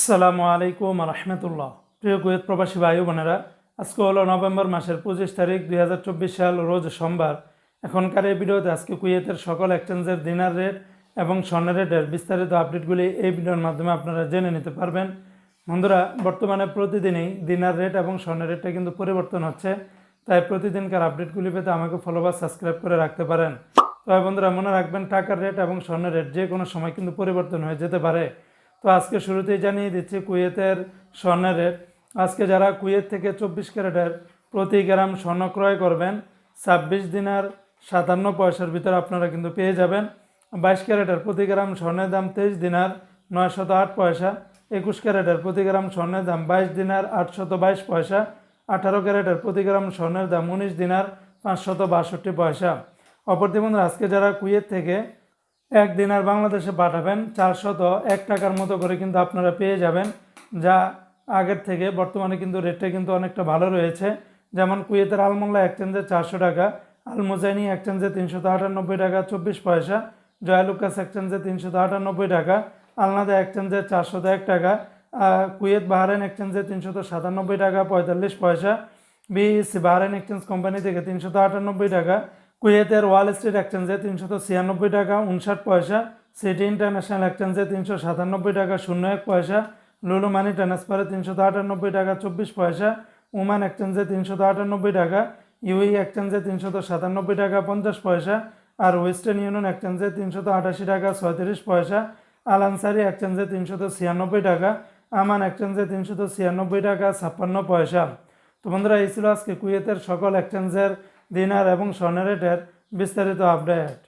আসসালামু আলাইকুম রহমতুল্লাহ। প্রিয় কুয়েত প্রবাসী ভাই বোনেরা, আজকে হলো নভেম্বর মাসের পঁচিশ তারিখ দুই হাজার চব্বিশ সাল, রোজ সোমবার। এখনকার এই ভিডিওতে আজকে কুয়েতের সকল এক্সচেঞ্জের দিনার রেট এবং স্বর্ণের রেটের বিস্তারিত আপডেটগুলি এই ভিডিওর মাধ্যমে আপনারা জেনে নিতে পারবেন। বন্ধুরা, বর্তমানে প্রতিদিনই দিনার রেট এবং স্বর্ণের রেটটা কিন্তু পরিবর্তন হচ্ছে, তাই প্রতিদিনকার আপডেটগুলি পেতে আমাকে ফলো বা সাবস্ক্রাইব করে রাখতে পারেন। তবে বন্ধুরা, মনে রাখবেন টাকার রেট এবং স্বর্ণের রেট যে কোনো সময় কিন্তু পরিবর্তন হয়ে যেতে পারে। তো আজকে শুরুতেই জানিয়ে দিচ্ছি কুয়েতের স্বর্ণের রেট। আজকে যারা কুয়েত থেকে চব্বিশ ক্যারেটের প্রতি গ্রাম স্বর্ণ ক্রয় করবেন, ছাব্বিশ দিনার সাতান্ন পয়সার ভিতরে আপনারা কিন্তু পেয়ে যাবেন। বাইশ ক্যারেটের প্রতি গ্রাম স্বর্ণের দাম তেইশ দিনার নয়শত আট পয়সা, একুশ ক্যারেটের প্রতি গ্রাম স্বর্ণের দাম বাইশ দিনার আটশত বাইশ পয়সা, আঠারো ক্যারেটের প্রতি গ্রাম স্বর্ণের দাম উনিশ দিনার পাঁচশত বাষট্টি পয়সা। অপরদি বন্ধুরা, আজকে যারা কুয়েত থেকে এক দিনার বাংলাদেশে পাঠাবেন চারশত এক টাকার মতো করে কিন্তু আপনারা পেয়ে যাবেন, যা আগের থেকে বর্তমানে কিন্তু রেটটা কিন্তু অনেকটা ভালো রয়েছে। যেমন কুয়েতের আলমোল্লা এক্সচেঞ্জে চারশো টাকা, আলমোজাইনি এক্সচেঞ্জে তিনশত আটানব্বই টাকা, চব্বিশ পয়সা, জয়ালুকাস এক্সচেঞ্জে তিনশত আটানব্বই টাকা, আলনাদা এক্সচেঞ্জে চারশত এক টাকা কুয়েত বাহারাইন এক্সচেঞ্জে তিনশত সাতানব্বই টাকা, পঁয়তাল্লিশ পয়সা, বিএসসি বাহারাইন এক্সচেঞ্জ কোম্পানি থেকে তিনশত আটানব্বই টাকা কুয়েতের ওয়াল স্ট্রিট এক্সচেঞ্জে তিনশত ছিয়ানব্বই টাকা, উনষাট পয়সা। সিটি ইন্টারন্যাশনাল এক্সচেঞ্জে তিনশো সাতানব্বই টাকা শূন্য এক পয়সা। লুলু মানি ট্রান্সফারে তিনশত আটানব্বই টাকা, চব্বিশ পয়সা। ওমান এক্সচেঞ্জে তিনশত আটানব্বই টাকা, ইউই এক্সচেঞ্জে তিনশত সাতানব্বই টাকা, পঞ্চাশ পয়সা। আর ওয়েস্টার্ন ইউনিয়ন এক্সচেঞ্জে তিনশত আটাশি টাকা, ছয়ত্রিশ পয়সা। আল আনসারি এক্সচেঞ্জে তিনশত ছিয়ানব্বই টাকা, আমান এক্সচেঞ্জে তিনশত ছিয়ানব্বই টাকা, ছাপ্পান্ন পয়সা। তো বন্ধুরা, এই ছিল আজকে কুয়েতের সকল এক্সচেঞ্জের দিনার এবং স্বর্ণের বিস্তারিত আপডেট